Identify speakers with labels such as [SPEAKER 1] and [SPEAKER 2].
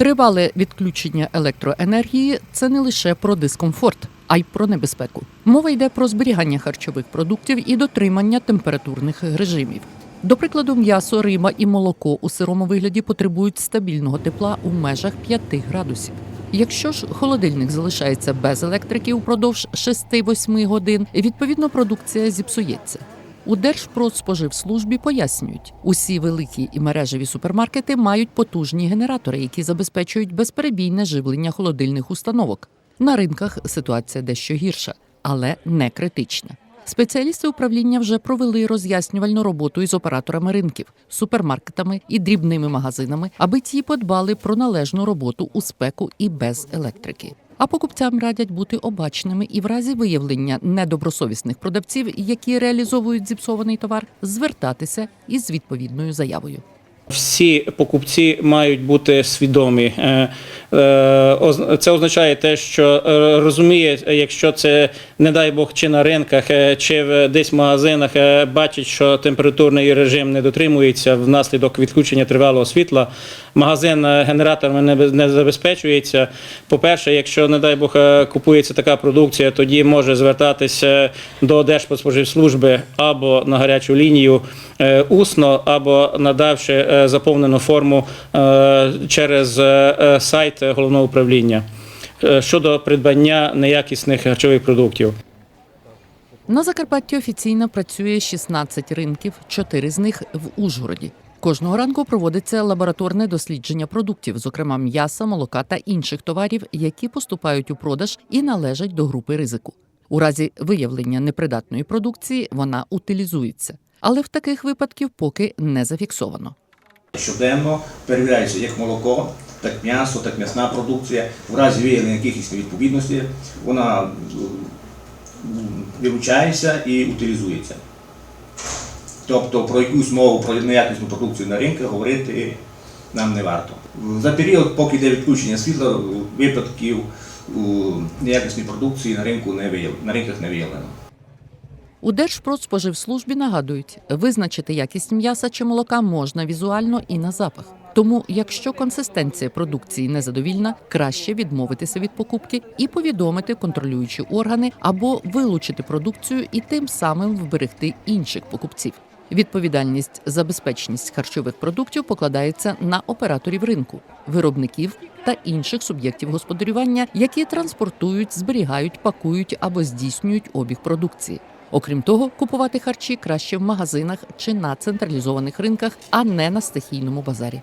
[SPEAKER 1] Тривале відключення електроенергії це не лише про дискомфорт, а й про небезпеку. Мова йде про зберігання харчових продуктів і дотримання температурних режимів. До прикладу, м'ясо, риба і молоко у сирому вигляді потребують стабільного тепла у межах 5 градусів. Якщо ж холодильник залишається без електрики упродовж 6-8 годин, відповідно продукція зіпсується. У Держпродспоживслужбі пояснюють, усі великі і мережеві супермаркети мають потужні генератори, які забезпечують безперебійне живлення холодильних установок. На ринках ситуація дещо гірша, але не критична. Спеціалісти управління вже провели роз'яснювальну роботу із операторами ринків, супермаркетами і дрібними магазинами, аби ті подбали про належну роботу у спеку і без електрики. А покупцям радять бути обачними і в разі виявлення недобросовісних продавців, які реалізовують зіпсований товар, звертатися із відповідною заявою.
[SPEAKER 2] Всі покупці мають бути свідомі. Е, Це означає те, що е, розуміє, якщо це, не дай Бог, чи на ринках, е, чи в- десь в магазинах бачить, що температурний режим не дотримується внаслідок відключення тривалого світла, магазин генераторами не забезпечується. По-перше, якщо, не дай Бог, купується така продукція, тоді може звертатися до Держпродспоживслужби або на гарячу лінію усно, або надавши заповнену форму через е, е, головного управління е, щодо придбання неякісних харчових продуктів.
[SPEAKER 1] На Закарпатті офіційно працює 16 ринків, 4 з них в Ужгороді. Кожного ранку проводиться лабораторне дослідження продуктів, зокрема м'яса, молока та інших товарів, які поступають у продаж і належать до групи ризику. У разі виявлення непридатної продукції вона утилізується, але в таких випадків поки не зафіксовано.
[SPEAKER 3] Щоденно перевіряється як молоко, так м'ясо, так м'ясна продукція. В разі виявлення якихось невідповідностей вона м, вилучається і утилізується. Тобто про якусь мову, про неякісну продукцію на ринках говорити нам не варто. За період, поки йде відключення світла, випадків неякісної продукції на ринку не вияв... на ринках не виявлено.
[SPEAKER 1] У Держпродспоживслужбі нагадують, визначити якість м'яса чи молока можна візуально і на запах. Тому, якщо консистенція продукції незадовільна, краще відмовитися від покупки і повідомити контролюючі органи або вилучити продукцію і тим самим вберегти інших покупців. Відповідальність за безпечність харчових продуктів покладається на операторів ринку, виробників та інших суб'єктів господарювання, які транспортують, зберігають, пакують або здійснюють обіг продукції. Окрім того, купувати харчі краще в магазинах чи на централізованих ринках, а не на стихійному базарі.